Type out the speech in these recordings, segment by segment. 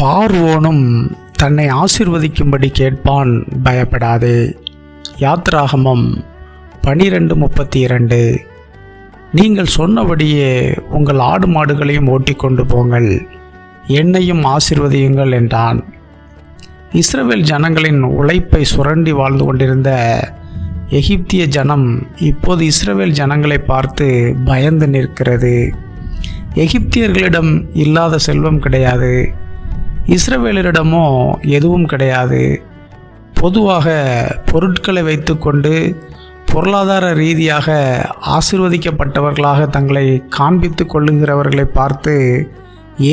பார்வோனும் தன்னை ஆசிர்வதிக்கும்படி கேட்பான் பயப்படாதே. யாத்ராகமம் பனிரெண்டு முப்பத்தி இரண்டு நீங்கள் சொன்னபடியே உங்கள் ஆடு மாடுகளையும் ஓட்டிக்கொண்டு போங்கள் என்னையும் ஆசிர்வதியுங்கள் என்றான். இஸ்ரவேல் ஜனங்களின் உழைப்பை சுரண்டி வாழ்ந்து கொண்டிருந்த எகிப்திய ஜனம் இப்போது இஸ்ரவேல் ஜனங்களை பார்த்து பயந்து நிற்கிறது. எகிப்தியர்களிடம் இல்லாத செல்வம் கிடையாது. இஸ்ரவேலரிடமோ எதுவும் கிடையாது. பொதுவாக பொருட்களை வைத்துக்கொண்டு பொருளாதார ரீதியாக ஆசிர்வதிக்கப்பட்டவர்களாக தங்களை காண்பித்து கொள்ளுகிறவர்களை பார்த்து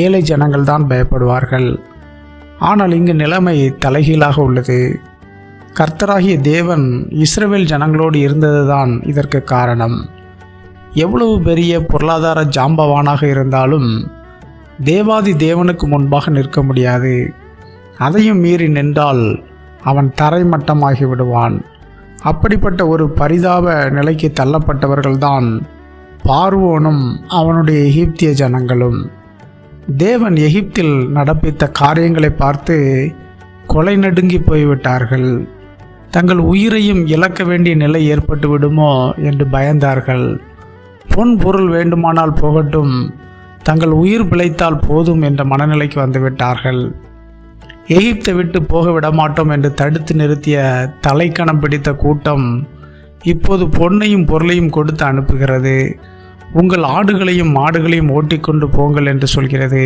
ஏழை ஜனங்கள் தான் பயப்படுவார்கள். ஆனால் இங்கு நிலைமை தலைகீழாக உள்ளது. கர்த்தராகிய தேவன் இஸ்ரவேல் ஜனங்களோடு இருந்ததுதான் இதற்கு காரணம். எவ்வளவு பெரிய பொருளாதார ஜாம்பவானாக இருந்தாலும் தேவாதி தேவனுக்கு முன்பாக நிற்க முடியாது. அதையும் மீறி நின்றால் அவன் தரைமட்டமாகி விடுவான். அப்படிப்பட்ட ஒரு பரிதாப நிலைக்கு தள்ளப்பட்டவர்கள்தான் பார்வோனும் அவனுடைய எகிப்திய ஜனங்களும். தேவன் எகிப்தில் நடப்பித்த காரியங்களை பார்த்து கொலை நடுங்கி போய்விட்டார்கள். தங்கள் உயிரையும் இழக்க வேண்டிய நிலை ஏற்பட்டு விடுமோ என்று பயந்தார்கள். பொன் பொருள் வேண்டுமானால் போகட்டும். தங்கள் உயிர் பிழைத்தால் போதும் என்ற மனநிலைக்கு வந்துவிட்டார்கள். எகிப்தை விட்டு போக விடமாட்டோம் என்று தடுத்து நிறுத்திய தலைக்கணம் பிடித்த கூட்டம் இப்போது பொன்னையும் பொருளையும் கொடுத்து அனுப்புகிறது. உங்கள் ஆடுகளையும் மாடுகளையும் ஓட்டிக்கொண்டு போங்கள் என்று சொல்கிறது.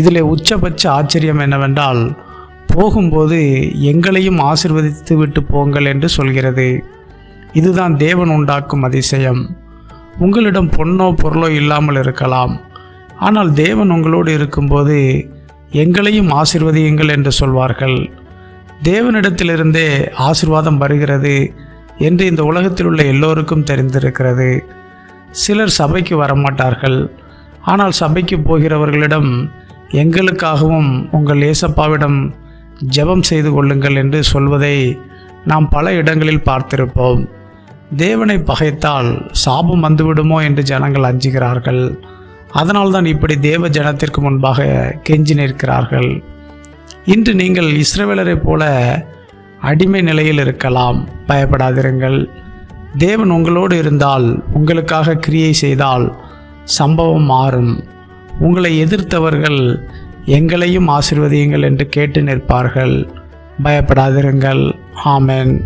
இதில் உச்சபட்ச ஆச்சரியம் என்னவென்றால் போகும்போது எங்களையும் ஆசிர்வதித்து விட்டு போங்கள் என்று சொல்கிறது. இதுதான் தேவன் உண்டாக்கும் அதிசயம். உங்களிடம் பொன்னோ பொருளோ இல்லாமல் இருக்கலாம். ஆனால் தேவன் உங்களோடு இருக்கும்போது எங்களையும் ஆசிர்வதியுங்கள் என்று சொல்வார்கள். தேவனிடத்திலிருந்தே ஆசிர்வாதம் வருகிறது என்று இந்த உலகத்தில் உள்ள எல்லோருக்கும் தெரிந்திருக்கிறது. சிலர் சபைக்கு வரமாட்டார்கள். ஆனால் சபைக்கு போகிறவர்களிடம் எங்களுக்காகவும் உங்கள் ஏசப்பாவிடம் ஜெபம் செய்து கொள்ளுங்கள் என்று சொல்வதை நாம் பல இடங்களில் பார்த்திருப்போம். தேவனை பகைத்தால் சாபம் வந்துவிடுமோ என்று ஜனங்கள் அஞ்சுகிறார்கள். அதனால்தான் இப்படி தேவ ஜனத்திற்கு முன்பாக கெஞ்சி நிற்கிறார்கள். இன்று நீங்கள் இஸ்ரவேலரை போல அடிமை நிலையில் இருக்கலாம். பயப்படாதிருங்கள். தேவன் உங்களோடு இருந்தால் உங்களுக்காக கிரியை செய்தால் சம்பவம் மாறும். உங்களை எதிர்த்தவர்கள் எங்களையும் ஆசிர்வதியுங்கள் என்று கேட்டு நிற்பார்கள். பயப்படாதிருங்கள். ஆமேன்.